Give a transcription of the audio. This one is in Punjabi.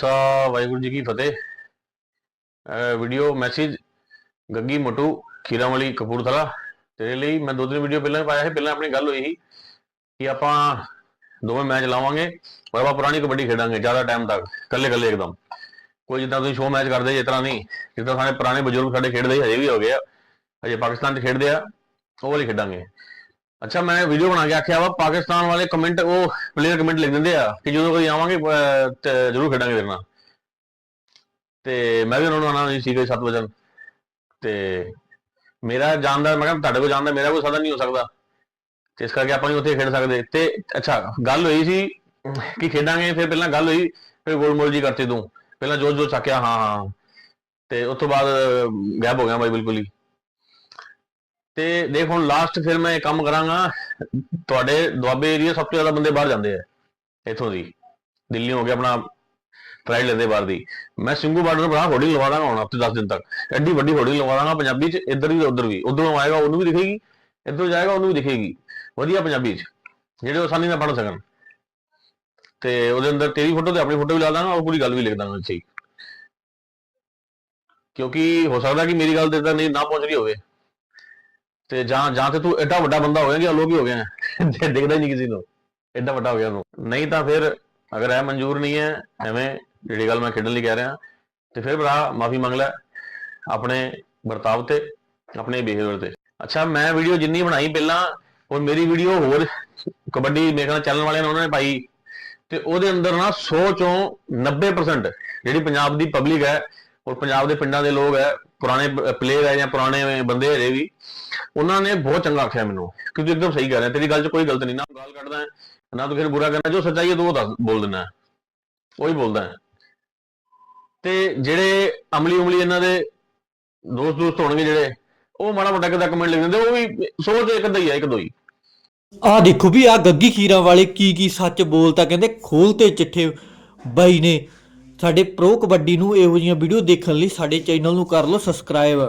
ਸਾ ਵਾਹਿਗੁਰੂ ਜੀ ਕੀ ਫਤਿਹ। Video message Gaggi Motu Khiramali Kapurthala. ਤੇਰੇ ਲਈ ਮੈਂ ਦੋ ਤਿੰਨ ਵੀਡੀਓ ਪਹਿਲਾਂ ਵੀ ਪਾਇਆ ਸੀ, ਪਹਿਲਾਂ ਆਪਣੀ ਗੱਲ ਹੋਈ ਸੀ ਕਿ ਆਪਾਂ ਦੋਵੇਂ ਮੈਚ ਲਾਵਾਂਗੇ, ਪਰ ਆਪਾਂ ਪੁਰਾਣੀ ਕਬੱਡੀ ਖੇਡਾਂਗੇ, ਜ਼ਿਆਦਾ ਟਾਈਮ ਤੱਕ ਇਕੱਲੇ ਇਕੱਲੇ ਇੱਕਦਮ। ਕੋਈ ਜਿੱਦਾਂ ਤੁਸੀਂ ਸ਼ੋਅ ਮੈਚ ਕਰਦੇ, ਜਿਸ ਤਰ੍ਹਾਂ ਨਹੀਂ ਜਿੱਦਾਂ ਸਾਡੇ ਪੁਰਾਣੇ ਬਜ਼ੁਰਗ ਸਾਡੇ ਖੇਡਦੇ ਹਜੇ ਵੀ ਹੋ ਗਏ ਆ। ਹਜੇ ਪਾਕਿਸਤਾਨ 'ਚ ਖੇਡਦੇ ਆ, ਉਹ ਵਾਲੀ ਖੇਡਾਂਗੇ। ਅੱਛਾ, ਮੈਂ ਵੀਡੀਓ ਬਣਾ ਕੇ ਆਖਿਆ ਵਾ, ਪਾਕਿਸਤਾਨ ਵਾਲੇ ਕਮੈਂਟ ਉਹ ਪਲੇਅਰ ਕਮੈਂਟ ਲਿਖ ਦਿੰਦੇ ਆ ਕਿ ਜਦੋਂ ਕੋਈ ਆਵਾਂਗੇ ਜ਼ਰੂਰ ਖੇਡਾਂਗੇ ਤੇਰੇ ਨਾਲ। ਤੇ ਮੈਂ ਵੀ ਉਹਨਾਂ ਨੂੰ ਆਣਾ ਨਹੀਂ ਸੀ ਕੋਈ 7 ਵਜੇ ਤੇ ਮੇਰਾ ਜਾਣਦਾ, ਮੈਂ ਕਿਹਾ ਤੁਹਾਡੇ ਕੋਲ ਜਾਣਦਾ, ਮੇਰਾ ਕੋਈ ਸਾਧਨ ਨਹੀਂ ਹੋ ਸਕਦਾ। ਤੇ ਇਸ ਕਰਕੇ ਆਪਾਂ ਨਹੀਂ ਉੱਥੇ ਖੇਡ ਸਕਦੇ। ਤੇ ਅੱਛਾ, ਗੱਲ ਹੋਈ ਸੀ ਕਿ ਖੇਡਾਂਗੇ, ਫਿਰ ਪਹਿਲਾਂ ਗੱਲ ਹੋਈ, ਫਿਰ ਗੋਲਮੋਲ ਜੀ ਕਰਤੇ ਤੂੰ। ਪਹਿਲਾਂ ਜੋ ਜੋ ਚੱਕਿਆ, ਹਾਂ ਹਾਂ। ਤੇ ਉਸ ਤੋਂ ਬਾਅਦ ਗੈਪ ਹੋ ਗਿਆ ਬਾਈ, ਬਿਲਕੁਲ ਹੀ। ਤੇ ਦੇਖ ਹੁਣ ਲਾਸਟ ਫਿਰ ਮੈਂ ਇਹ ਕੰਮ ਕਰਾਂਗਾ। ਤੁਹਾਡੇ ਦੁਆਬੇ ਏਰੀਆ ਸਭ ਤੋਂ ਜ਼ਿਆਦਾ ਬੰਦੇ ਬਾਹਰ ਜਾਂਦੇ ਆ, ਇੱਥੋਂ ਦੀ। ਦਿੱਲੀ ਹੋ ਗਿਆ ਆਪਣਾ, ਫਲਾਈਟ ਲੈਂਦੇ ਬਾਹਰ ਦੀ। ਮੈਂ ਸਿੰਘੂ ਬਾਰਡਰ ਬੜਾ ਹੋਰਡਿੰਗ ਲਵਾ ਦਾਂਗਾ ਹੁਣ, ਹਫ਼ਤੇ 10 ਦਿਨ ਤੱਕ। ਐਡੀ ਵੱਡੀ ਹੋਰਡਿੰਗ ਲਵਾ ਦਾਂਗਾ, ਪੰਜਾਬੀ ਚ ਇੱਧਰ ਵੀ ਉੱਧਰ ਵੀ। ਉਧਰੋਂ ਆਏਗਾ, ਉਹਨੂੰ ਵੀ ਦਿਖੇਗੀ। ਇੱਧਰੋਂ ਜਾਏਗਾ, ਉਹਨੂੰ ਵੀ ਦਿਖੇਗੀ। ਵਧੀਆ ਪੰਜਾਬੀ ਚ। ਜਿਹੜੇ ਉਹ ਆਸਾਨੀ ਨਾਲ ਪੜ੍ਹ ਸਕਣ। ਤੇ ਉਹਦੇ ਅੰਦਰ ਤੇਰੀ ਫੋਟੋ ਤੇ ਆਪਣੀ ਫੋਟੋ ਵੀ ਲਾ ਦਾਂਗਾ, ਉਹ ਪੂਰੀ ਗੱਲ ਵੀ ਲਿਖ ਦਾਂਗਾ ਸਹੀ ਕਿਉਂਕਿ ਹੋ ਸਕਦਾ ਕਿ ਮੇਰੀ ਗੱਲ ਤੇ ਤਾਂ ਨਹੀਂ, ਨਾ ਪਹੁੰਚ ਰਹੀ ਹੋਵੇ। ਤੇ ਜਾਂ ਜਾਂ ਤੇ ਤੂੰ ਐਡਾ ਵੱਡਾ ਬੰਦਾ ਹੋ ਗਿਆ ਕਿ ਅਲੋਪ ਹੀ ਹੋ ਗਿਆ ਦਿਖਦਾ ਹੀ ਨਹੀਂ ਕਿਸੇ ਨੂੰ। ਐਡਾ ਵੱਡਾ ਹੋ ਗਿਆ ਤੂੰ ਨਹੀਂ ਤਾਂ ਫਿਰ ਅਗਰ ਇਹ ਮਨਜ਼ੂਰ ਨਹੀਂ ਹੈ, ਐਵੇਂ ਜਿਹੜੀ ਗੱਲ ਮੈਂ ਖੇਡਣ ਲਈ ਕਹਿ ਰਿਹਾ, ਤੇ ਫਿਰ ਭਰਾ ਮਾਫੀ ਮੰਗ ਲੈ ਆਪਣੇ ਵਰਤਾਵ ਤੇ, ਆਪਣੇ ਬਿਹੇਵੀਅਰ ਤੇ। ਅੱਛਾ, ਮੈਂ ਵੀਡੀਓ ਜਿੰਨੀ ਬਣਾਈ ਪਹਿਲਾਂ ਉਹ ਮੇਰੀ ਵੀਡੀਓ ਹੋਰ ਕਬੱਡੀ ਮੇਰੇ ਖਿਆਲ ਚੱਲਣ ਵਾਲਿਆਂ ਨੇ, ਉਹਨਾਂ ਨੇ ਪਾਈ। ਤੇ ਉਹਦੇ ਅੰਦਰ ਨਾ 100 ਚੋਂ 90% ਜਿਹੜੀ ਪੰਜਾਬ ਦੀ ਪਬਲਿਕ ਹੈ ਔਰ ਪੰਜਾਬ ਦੇ ਪਿੰਡਾਂ ਦੇ ਲੋਕ ਹੈ ਪੁਰਾਣੇ ਪਲੇਅਰ ਹੈ ਜਾਂ ਪੁਰਾਣੇ ਬੰਦੇ ਹਜੇ ਵੀ ਉਹਨਾਂ ਨੇ ਬਹੁਤ ਚੰਗਾ ਆਖਿਆ ਮੈਨੂੰ ਕਿ ਇੱਕਦਮ ਸਹੀ ਕਰ ਰਿਹਾ ਤੇਰੀ ਗੱਲ 'ਚ ਕੋਈ ਗਲਤ ਨਹੀਂ ਨਾ ਗਾਲ ਕੱਢਦਾ ਹੈ, ਨਾ ਤੂੰ ਫਿਰ ਬੁਰਾ ਕਰਨਾ ਜੋ ਸੱਚਾਈ ਹੈ ਤੂੰ ਉਹ ਦੱਸ ਬੋਲ ਦਿੰਦਾ ਹੈ। ਉਹੀ ਬੋਲਦਾ ਹੈ ਤੇ ਜਿਹੜੇ ਅਮਲੀ ਉਮਲੀ ਇਹਨਾਂ ਦੇ ਦੋਸਤ ਦੋਸਤ ਹੋਣਗੇ ਜਿਹੜੇ ਉਹ ਮਾੜਾ ਮੋਟਾ ਕਿਦਾ ਕਮੈਂਟ ਲਿਖ ਦਿੰਦੇ ਉਹ ਵੀ ਸੋਚ ਇੱਕ ਅੱਧਾ ਹੀ ਆ ਇੱਕ ਦੋ ਹੀ ਆ ਦੇਖੋ ਵੀ ਆ ਗੱਗੀ ਖੀਰਾਂ ਵਾਲੇ ਕੀ ਕੀ ਸੱਚ ਬੋਲਤਾ ਕਹਿੰਦੇ ਖੋਲ ਤੇ ਚਿੱਠੇ ਬਾਈ ਨੇ ਸਾਡੇ ਪ੍ਰੋ ਕਬੱਡੀ ਨੂੰ ਇਹੋ ਜਿਹੀਆਂ ਵੀਡੀਓ ਦੇਖਣ ਲਈ ਸਾਡੇ ਚੈਨਲ ਨੂੰ ਕਰ ਲਓ ਸਬਸਕ੍ਰਾਈਬ